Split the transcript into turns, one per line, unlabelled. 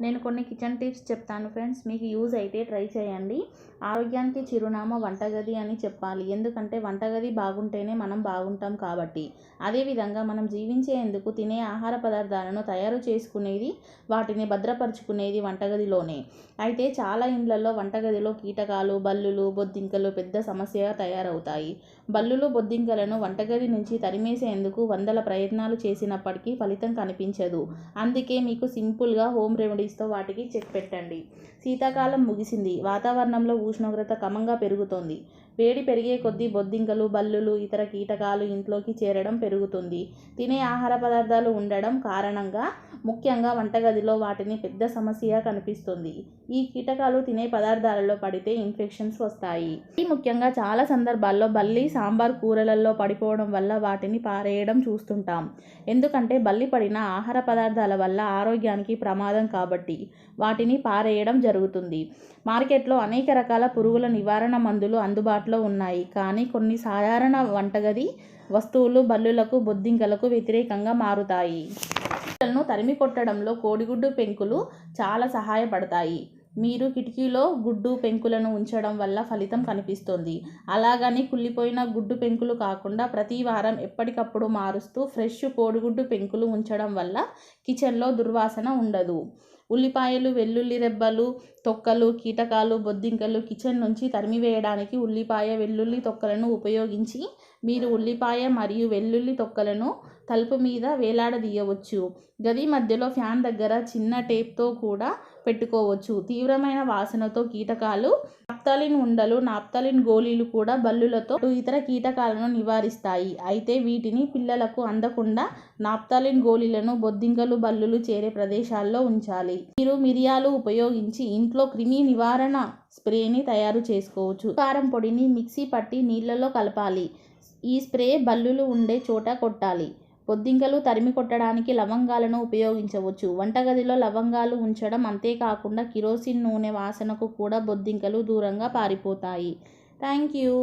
నేను కొన్ని kitchen tips చెప్తాను ఫ్రెండ్స్. మీకు యూజ్ అయితే ట్రై చేయండి. ఆరోగ్యానికి చిరునామా వంటగది అని చెప్పాలి. ఎందుకంటే వంటగది బాగుంటేనే మనం బాగుంటాం కాబట్టి. అదేవిధంగా మనం జీవించేందుకు తినే ఆహార పదార్థాలను తయారు చేసుకునేది వాటిని భద్రపరుచుకునేది వంటగదిలోనే. అయితే చాలా ఇండ్లలో వంటగదిలో కీటకాలు బల్లులు బొద్దింకలు పెద్ద సమస్యగా తయారవుతాయి. బల్లులు బొద్దింకలను వంటగది నుంచి తరిమేసేందుకు వందల ప్రయత్నాలు చేసినప్పటికీ ఫలితం కనిపించదు. అందుకే మీకు సింపుల్గా హోమ్ రెమెడీస్తో వాటికి చెక్ పెట్టండి. శీతాకాలం ముగిసింది. వాతావరణంలో ఉష్ణోగ్రత క్రమంగా పెరుగుతోంది. వేడి పెరిగే కొద్దీ బొద్దింకలు బల్లులు ఇతర కీటకాలు ఇంట్లోకి చేరడం పెరుగుతుంది. తినే ఆహార పదార్థాలు ఉండడం కారణంగా ముఖ్యంగా వంటగదిలో వాటిని పెద్ద సమస్యగా కనిపిస్తుంది. ఈ కీటకాలు తినే పదార్థాలలో పడితే ఇన్ఫెక్షన్స్ వస్తాయి. ఈ ముఖ్యంగా చాలా సందర్భాల్లో బల్లి సాంబార్ కూరలలో పడిపోవడం వల్ల వాటిని పారేయడం చూస్తుంటాం. ఎందుకంటే బల్లి పడిన ఆహార పదార్థాల వల్ల ఆరోగ్యానికి ప్రమాదం కాబట్టి వాటిని పారేయడం జరుగుతుంది. మార్కెట్లో అనేక రకాల పురుగుల నివారణ మందులు అందుబాటులో ఉన్నాయి. కానీ కొన్ని సాధారణ వంటగది వస్తువులు బల్లులకు బొద్దింకలకు వ్యతిరేకంగా మారుతాయి. ను తరిమి కొట్టడంలో కోడిగుడ్డు పెంకులు చాలా సహాయపడతాయి. మీరు కిటికీలో గుడ్డు పెంకులను ఉంచడం వల్ల ఫలితం కనిపిస్తుంది. అలాగని కుళ్ళిపోయిన గుడ్డు పెంకులు కాకుండా ప్రతి వారం ఎప్పటికప్పుడు మారుస్తూ ఫ్రెష్ కోడిగుడ్డు పెంకులు ఉంచడం వల్ల కిచెన్లో దుర్వాసన ఉండదు. ఉల్లిపాయలు వెల్లుల్లి రెబ్బలు తొక్కలు కీటకాలు బొద్దింకలు కిచెన్ నుంచి తరిమివేయడానికి ఉల్లిపాయ వెల్లుల్లి తొక్కలను ఉపయోగించి మీరు ఉల్లిపాయ మరియు వెల్లుల్లి తొక్కలను తలుపు మీద వేలాడదీయవచ్చు. గది మధ్యలో ఫ్యాన్ దగ్గర చిన్న టేప్తో కూడా పెట్టుకోవచ్చు. తీవ్రమైన వాసనతో కీటకాలు నాప్తాలిన్ ఉండలు నాప్తాలిన్ గోళీలు కూడా బల్లులతో ఇతర కీటకాలను నివారిస్తాయి. అయితే వీటిని పిల్లలకు అందకుండా నాప్తాలిన్ గోళీలను బొద్దింకలు బల్లులు చేరే ప్రదేశాల్లో ఉంచాలి. మీరు మిరియాలు ఉపయోగించి ఇంట్లో క్రిమి నివారణ స్ప్రేని తయారు చేసుకోవచ్చు. కారం పొడిని మిక్సీ పట్టి నీళ్ళలో కలపాలి. ఈ స్ప్రే బల్లులు ఉండే చోట కొట్టాలి. బొద్దింకలు తరిమి కొట్టడానికి లవంగాలను ఉపయోగించవచ్చు. వంటగదిలో లవంగాలు ఉంచడం అంతేకాకుండా కిరోసిన్ నూనె వాసనకు కూడా బొద్దింకలు దూరంగా పారిపోతాయి. Thank you.